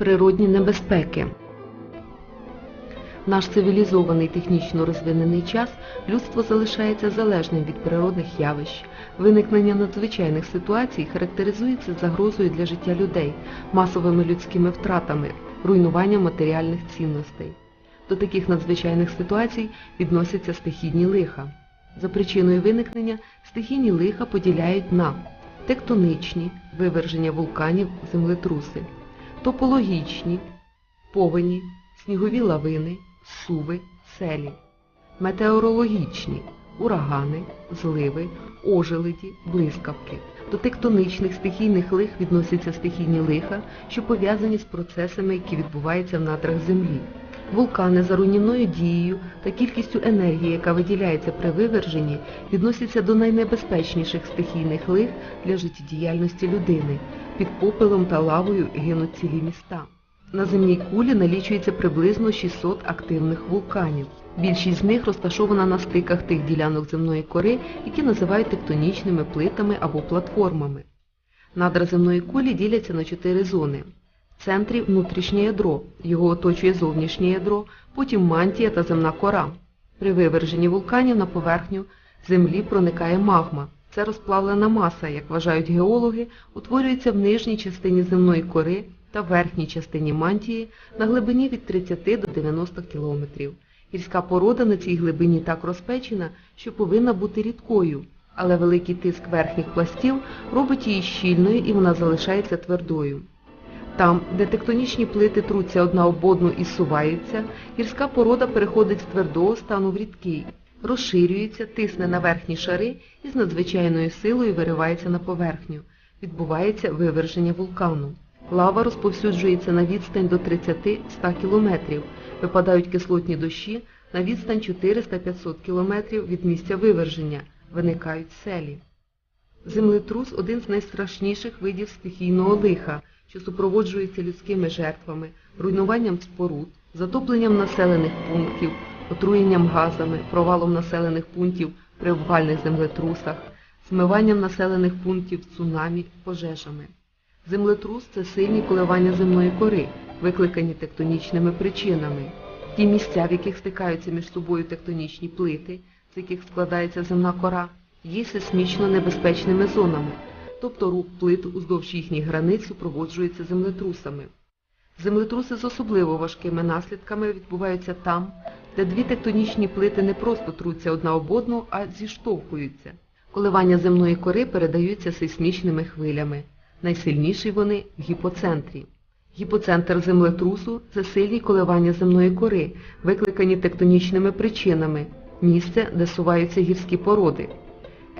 Природні небезпеки. Наш цивілізований технічно розвинений час людство залишається залежним від природних явищ. Виникнення надзвичайних ситуацій характеризується загрозою для життя людей, масовими людськими втратами, руйнуванням матеріальних цінностей. До таких надзвичайних ситуацій відносяться стихійні лиха. За причиною виникнення стихійні лиха поділяють на тектоничні виверження вулканів, землетруси, топологічні, повені, снігові лавини, суви, селі, метеорологічні, урагани, зливи, ожеледі, блискавки. До тектоничних стихійних лих відносяться стихійні лиха, що пов'язані з процесами, які відбуваються в надрах Землі. Вулкани за руйнівною дією та кількістю енергії, яка виділяється при виверженні, відносяться до найнебезпечніших стихійних лих для життєдіяльності людини. Під попелом та лавою гинуть цілі міста. На земній кулі налічується приблизно 600 активних вулканів. Більшість з них розташована на стиках тих ділянок земної кори, які називають тектонічними плитами або платформами. Надра земної кулі діляться на чотири зони. В центрі внутрішнє ядро, його оточує зовнішнє ядро, потім мантія та земна кора. При виверженні вулканів на поверхню землі проникає магма. Це розплавлена маса, як вважають геологи, утворюється в нижній частині земної кори та верхній частині мантії на глибині від 30 до 90 кілометрів. Гірська порода на цій глибині так розпечена, що повинна бути рідкою, але великий тиск верхніх пластів робить її щільною і вона залишається твердою. Там, де тектонічні плити труться одна об одну і суваються, гірська порода переходить з твердого стану в рідкий, розширюється, тисне на верхні шари і з надзвичайною силою виривається на поверхню. Відбувається виверження вулкану. Лава розповсюджується на відстань до 30-100 км, випадають кислотні дощі на відстань 400-500 км від місця виверження, виникають селі. Землетрус – один з найстрашніших видів стихійного лиха, що супроводжується людськими жертвами, руйнуванням споруд, затопленням населених пунктів, отруєнням газами, провалом населених пунктів при обвальних землетрусах, змиванням населених пунктів цунамі, пожежами. Землетрус – це сильні коливання земної кори, викликані тектонічними причинами. Ті місця, в яких стикаються між собою тектонічні плити, з яких складається земна кора, є сейсмічно небезпечними зонами, тобто рух плит уздовж їхніх границь супроводжується землетрусами. Землетруси з особливо важкими наслідками відбуваються там, де дві тектонічні плити не просто труться одна об одну, а зіштовхуються. Коливання земної кори передаються сейсмічними хвилями. Найсильніші вони в гіпоцентрі. Гіпоцентр землетрусу – це сильні коливання земної кори, викликані тектонічними причинами, місце, де суваються гірські породи.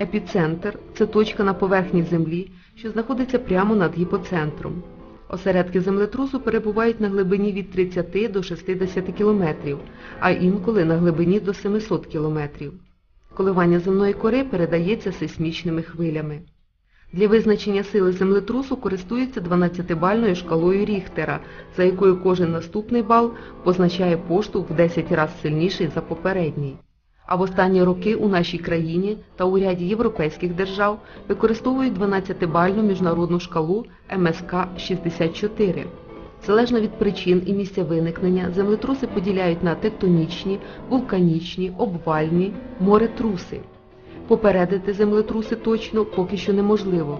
Епіцентр – це точка на поверхні землі, що знаходиться прямо над гіпоцентром. Осередки землетрусу перебувають на глибині від 30 до 60 км, а інколи на глибині до 700 км. Коливання земної кори передається сейсмічними хвилями. Для визначення сили землетрусу користуються 12-бальною шкалою Ріхтера, за якою кожен наступний бал позначає поштовх в 10 разів сильніший за попередній. А в останні роки у нашій країні та у ряді європейських держав використовують 12-бальну міжнародну шкалу МСК-64. Залежно від причин і місця виникнення, землетруси поділяють на тектонічні, вулканічні, обвальні, моретруси. Попередити землетруси точно поки що неможливо.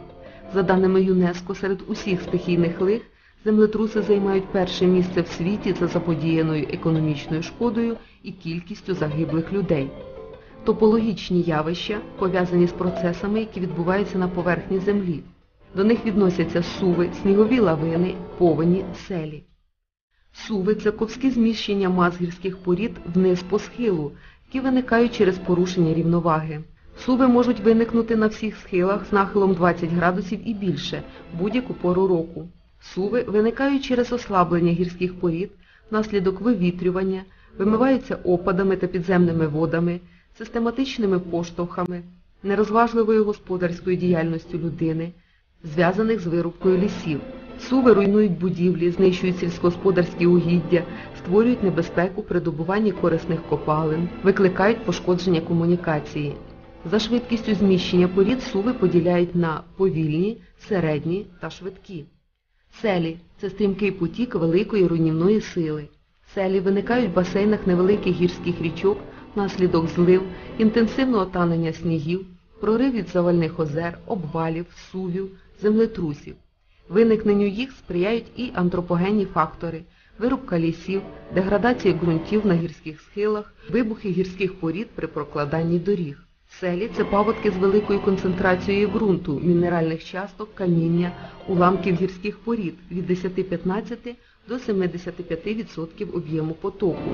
За даними ЮНЕСКО, серед усіх стихійних лих землетруси займають перше місце в світі за заподіяною економічною шкодою і кількістю загиблих людей. Топологічні явища пов'язані з процесами, які відбуваються на поверхні землі. До них відносяться суви, снігові лавини, повені, селі. Суви – це ковські зміщення мас гірських порід вниз по схилу, які виникають через порушення рівноваги. Суви можуть виникнути на всіх схилах з нахилом 20 градусів і більше будь-яку пору року. Суви виникають через ослаблення гірських порід, внаслідок вивітрювання, вимиваються опадами та підземними водами, систематичними поштовхами, нерозважливою господарською діяльністю людини, зв'язаних з вирубкою лісів. Суви руйнують будівлі, знищують сільськогосподарські угіддя, створюють небезпеку при добуванні корисних копалин, викликають пошкодження комунікації. За швидкістю зміщення порід суви поділяють на повільні, середні та швидкі. Селі це стрімкий потік великої руйнівної сили. Селі виникають в басейнах невеликих гірських річок внаслідок злив, інтенсивного танення снігів, проривів завальних озер, обвалів, сувів, землетрусів. Виникненню їх сприяють і антропогенні фактори, вирубка лісів, деградація ґрунтів на гірських схилах, вибухи гірських порід при прокладанні доріг. Селі це паводки з великою концентрацією ґрунту, мінеральних часток, каміння, уламків гірських порід від 10-15 до 75% об'єму потоку.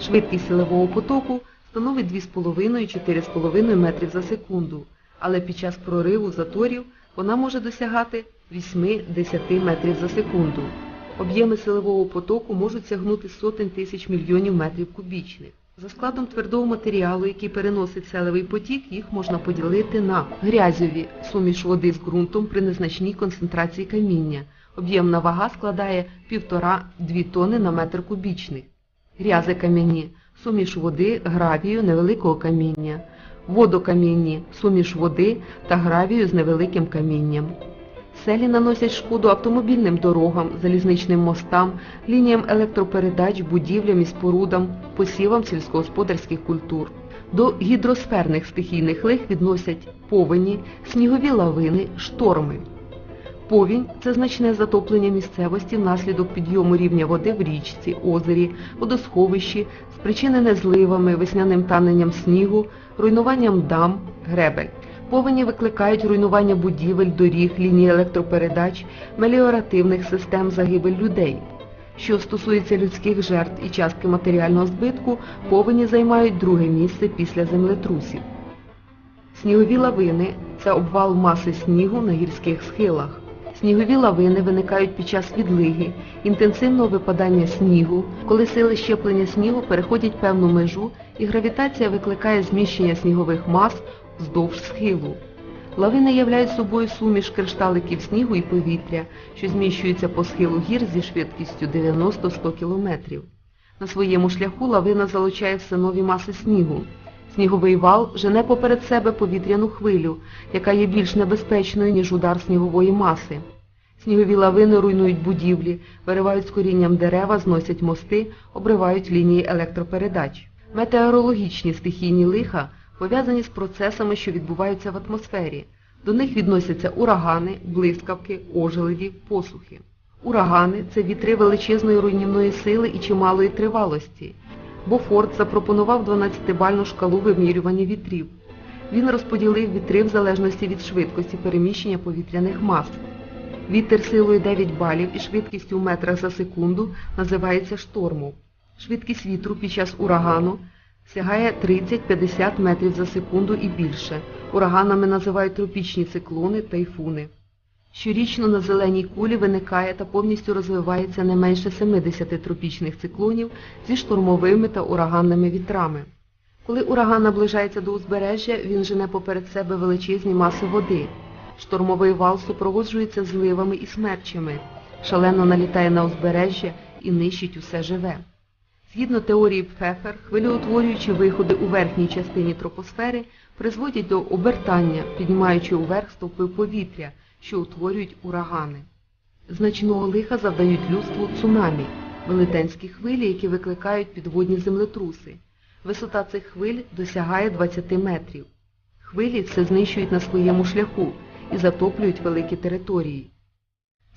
Швидкість силового потоку становить 2,5-4,5 метрів за секунду, але під час прориву заторів вона може досягати 8-10 метрів за секунду. Об'єми силового потоку можуть сягнути сотень тисяч мільйонів метрів кубічних. За складом твердого матеріалу, який переносить селевий потік, їх можна поділити на грязьові суміш води з ґрунтом при незначній концентрації каміння. Об'ємна вага складає 1,5-2 тони на метр кубічний. Грязи кам'яні суміш води, гравію, невеликого каміння. Водокамінні суміш води та гравію з невеликим камінням. Селі наносять шкоду автомобільним дорогам, залізничним мостам, лініям електропередач, будівлям і спорудам, посівам сільськогосподарських культур. До гідросферних стихійних лих відносять повені, снігові лавини, шторми. Повінь – це значне затоплення місцевості внаслідок підйому рівня води в річці, озері, водосховищі, спричинене зливами, весняним таненням снігу, руйнуванням дам, гребель. Повені викликають руйнування будівель, доріг, ліній електропередач, меліоративних систем загибель людей. Що стосується людських жертв і частки матеріального збитку, повені займають друге місце після землетрусів. Снігові лавини – це обвал маси снігу на гірських схилах. Снігові лавини виникають під час відлиги, інтенсивного випадання снігу, коли сили щеплення снігу переходять певну межу і гравітація викликає зміщення снігових мас вздовж схилу. Лавини являють собою суміш кришталиків снігу і повітря, що зміщуються по схилу гір зі швидкістю 90-100 км. На своєму шляху лавина залучає все нові маси снігу. Сніговий вал жене поперед себе повітряну хвилю, яка є більш небезпечною, ніж удар снігової маси. Снігові лавини руйнують будівлі, виривають з корінням дерева, зносять мости, обривають лінії електропередач. Метеорологічні стихійні лиха пов'язані з процесами, що відбуваються в атмосфері. До них відносяться урагани, блискавки, ожеледі, посухи. Урагани – це вітри величезної руйнівної сили і чималої тривалості. Бофорд запропонував 12-бальну шкалу вимірювання вітрів. Він розподілив вітри в залежності від швидкості переміщення повітряних мас. Вітер силою 9 балів і швидкістю в метрах за секунду називається штормом. Швидкість вітру під час урагану сягає 30-50 метрів за секунду і більше. Ураганами називають тропічні циклони, тайфуни. Щорічно на зеленій кулі виникає та повністю розвивається не менше 70 тропічних циклонів зі штурмовими та ураганними вітрами. Коли ураган наближається до узбережжя, він жене поперед себе величезні маси води. Штормовий вал супроводжується зливами і смерчами, шалено налітає на узбережжя і нищить усе живе. Згідно теорії Пфефер, хвилеутворюючі виходи у верхній частині тропосфери призводять до обертання, піднімаючи уверх стовпи повітря, що утворюють урагани. Значного лиха завдають людству цунамі, велетенські хвилі, які викликають підводні землетруси. Висота цих хвиль досягає 20 метрів. Хвилі все знищують на своєму шляху і затоплюють великі території.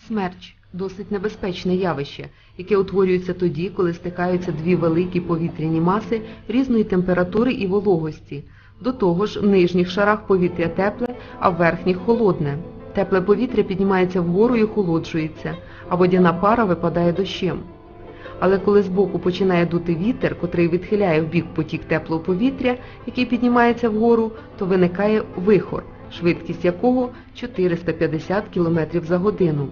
Смерч досить небезпечне явище, яке утворюється тоді, коли стикаються дві великі повітряні маси різної температури і вологості. До того ж, в нижніх шарах повітря тепле, а в верхніх холодне. Тепле повітря піднімається вгору і охолоджується, а водяна пара випадає дощем. Але коли збоку починає дути вітер, котрий відхиляє в бік потік теплого повітря, який піднімається вгору, то виникає вихор, швидкість якого 450 км за годину.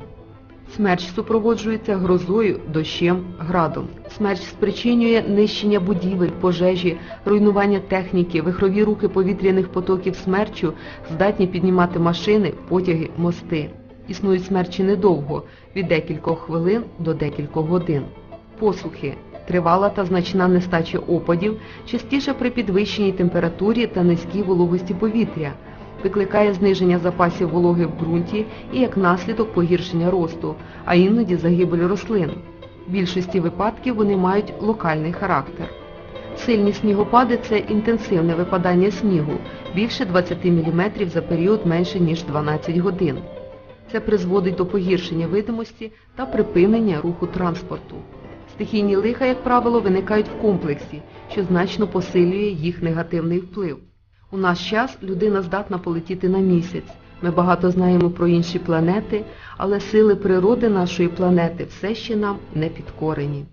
Смерч супроводжується грозою, дощем, градом. Смерч спричинює нищення будівель, пожежі, руйнування техніки, вихрові руки повітряних потоків смерчу здатні піднімати машини, потяги, мости. Існують смерчі недовго, від декількох хвилин до декількох годин. Посухи. Тривала та значна нестача опадів, частіше при підвищеній температурі та низькій вологості повітря. Викликає зниження запасів вологи в ґрунті і як наслідок погіршення росту, а іноді загибель рослин. В більшості випадків вони мають локальний характер. Сильні снігопади – це інтенсивне випадання снігу, більше 20 мм за період менше ніж 12 годин. Це призводить до погіршення видимості та припинення руху транспорту. Стихійні лиха, як правило, виникають в комплексі, що значно посилює їх негативний вплив. У наш час людина здатна полетіти на місяць. Ми багато знаємо про інші планети, але сили природи нашої планети все ще нам не підкорені.